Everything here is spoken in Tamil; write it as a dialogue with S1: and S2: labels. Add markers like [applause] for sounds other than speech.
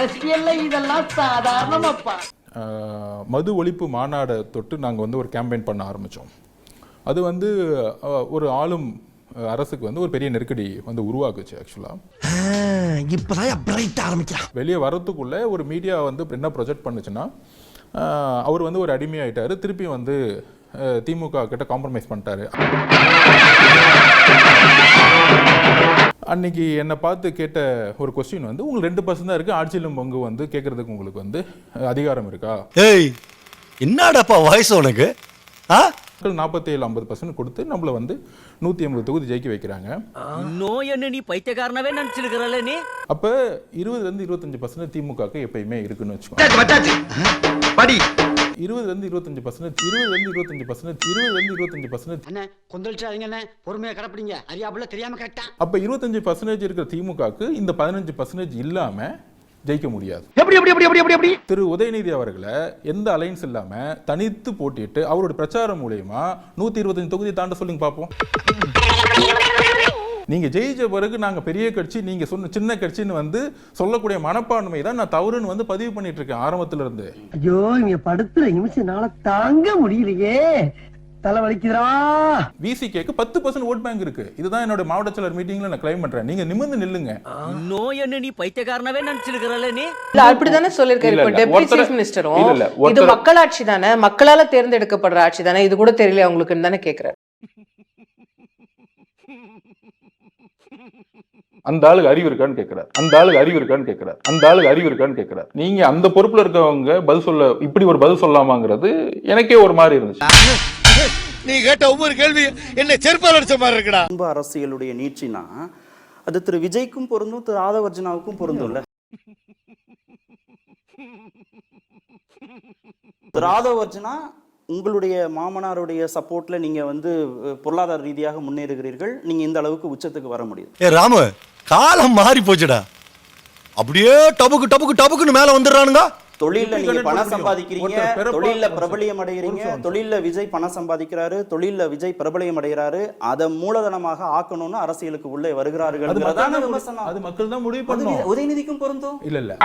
S1: அரசியல்ல இதெல்லாம் சாதாரணமாப்பா.
S2: மது ஒழிப்பு மாநாடை தொட்டு நாங்கள் வந்து ஒரு கேம்பெயின் பண்ண ஆரம்பித்தோம் அது வந்து ஒரு ஆளும் அரசுக்கு வந்து ஒரு பெரிய நெருக்கடி வந்து உருவாக்குச்சு ஆக்சுவலாக
S3: இப்பதான் பிரைட் ஆரம்பிக்கிறான்.
S2: வெளியே வரத்துக்குள்ளே ஒரு மீடியா வந்து என்ன ப்ரொஜெக்ட் பண்ணுச்சுன்னா அவர் வந்து ஒரு அடிமையாயிட்டாரு. திருப்பி வந்து திமுக கிட்ட காம்ப்ரமைஸ் பண்ணிட்டாரு. அன்னைக்கு என்னை பார்த்து கேட்ட ஒரு கொஸ்டின் வந்து உங்களுக்கு ரெண்டு பர்சன்ட் தான் இருக்குது ஆட்சியிலும் பங்கு வந்து கேட்கறதுக்கு உங்களுக்கு வந்து அதிகாரம் இருக்கா?
S3: ஏய் என்னடாப்பா வயசு உனக்கு? ஆ?
S2: நாற்பத்தி ஏழு ஐம்பது பர்சன்ட் கொடுத்து நம்மளை வந்து நூற்றி ஐம்பது தொகுதி ஜெயிக்க வைக்கிறாங்க.
S4: நோய் என்ன நீ பைத்தியக்காரனவே நினைச்சிருக்கிறல்ல நீ?
S2: அப்போ இருபதுலேருந்து இருபத்தஞ்சு பர்சன்ட் திமுகக்கு எப்பயுமே இருக்குன்னு வச்சுக்கோங்க
S5: படி.
S2: இருபதுலேருந்து இருபத்தஞ்சு பர்சன்ட் இருபதுலேருந்து இருபத்தஞ்சு பர்சன்ட் இருபதுலேருந்து இருபத்தஞ்சு பர்சன்ட்
S1: அண்ணே கொந்தளிச்சாதீங்க அண்ணே. பொறுமையா கடப்பிடிங்க. அறியாப்புல தெரியாம கேட்டா
S2: அப்போ இருபத்தஞ்சு பர்சன்டேஜ் இருக்கிற திமுகக்கு இந்த பதினஞ்சு பர்சன்டேஜ் இல்லாமல் ஜெயிக்க முடியாது.
S5: எப்படி எப்படி எப்படி எப்படி எப்படி
S2: திரு உதயநிதி அவர்களை எந்த அலைன்ஸ் இல்லாம தனித்து போட்டிட்டு அவருடைய பிரச்சாரம் மூலயமா நூத்தி இருபத்தஞ்சு தொகுதி தாண்ட சொல்லுங்க பார்ப்போம் நீங்க ஜெயிச்ச பிறகு நாங்க பெரிய கட்சி நீங்க சொன்ன சின்ன கட்சின்னு வந்து சொல்லக்கூடிய மனப்பான்மை தான் நான் தவறுன்னு வந்து பதிவு பண்ணிட்டு இருக்கேன் ஆரம்பத்துல இருந்து
S1: ஐயோ இங்க படுத்துற நிமிஷம்னால தாங்க முடியலையே. தலை வலிக்குதுடா
S2: விசிகேக்கு பத்து பர்சன்ட் ஓட் பேங்க் இருக்கு. இதுதான் என்னோட மாவட்ட செயலர் மீட்டிங்ல நான் கிளைம் பண்றேன். நீங்க நிமிர்ந்து நில்லுங்க.
S4: நோய் என்ன நீ பைத்தியக்காரனவே நினைச்சிருக்கிறல்ல நீ?
S6: இல்ல அப்படிதானே சொல்லிருக்காரு இப்ப
S2: இல்ல.
S6: டெப்டி
S2: ஒருத்தர்
S6: சீஃப் மினிஸ்டரும். இது மக்களாட்சி தானே? மக்களால தேர்ந்தெடுக்கப்படுற ஆட்சி தானே? இது கூட தெரியல அவங்களுக்குன்னு தானே கேக்குறாரு [laughs]
S2: அந்த ஆளுக்கு அறிவு இருக்கான்னு கேட்கிறார் அந்த ஆளுக்கு அறிவு இருக்கான்னு கேட்கிறார் அந்த ஆளுக்கு அறிவு இருக்கான்னு கேட்கிறார் நீங்க அந்த பொறுப்புல இருக்கவங்க பதில் சொல்ல இப்படி ஒரு பதில் சொல்லாமாங்கிறது எனக்கே ஒரு மாதிரி இருந்துச்சு.
S7: நீ கேட்ட ஒவ்வொரு கேள்வி என்ன செருப்பால் அடிச்ச மாதிரி இருக்குடா.
S8: குடும்ப அரசியலுடைய நீட்சினா அது திரு விஜய்க்கும் பொருந்தும் திரு ஆதவர்ஜனாவுக்கும் பொருந்தும்ல. [laughs] திரு ஆதவர்ஜனா உங்களுடைய மாமனாருடைய சப்போர்ட்ல நீங்க வந்து பொருளாதார ரீதியாக முன்னேறுகிறீர்கள். நீங்க இந்த அளவுக்கு உச்சத்துக்கு வர முடியும்
S3: ஏ ராமு காலம் மாறி போச்சுடா. அப்படியே டபுக்கு டபுக்கு டபுக்குன்னு மேல வந்துடுறானுங்க.
S8: தொழில்ல
S2: எப்படி
S8: நீங்க பணம்? சம்பாதிக்கிறீங்க தொழில்ல பிரபலியம் அடைகிறீங்க. தொழில்ல விஜய் பணம் சம்பாதிக்கிறாரு தொழில்ல விஜய் பிரபலியம் அடைகிறாரு அதை மூலதனமாக ஆக்கணும்னு அரசியலுக்கு உள்ளே வருகிறார்கள்
S2: அது மக்கள் தான் முடிவு
S8: அது
S2: பண்ணணும்
S8: உதயநிதிக்கும் பொருந்தும்.
S2: இல்ல இல்ல.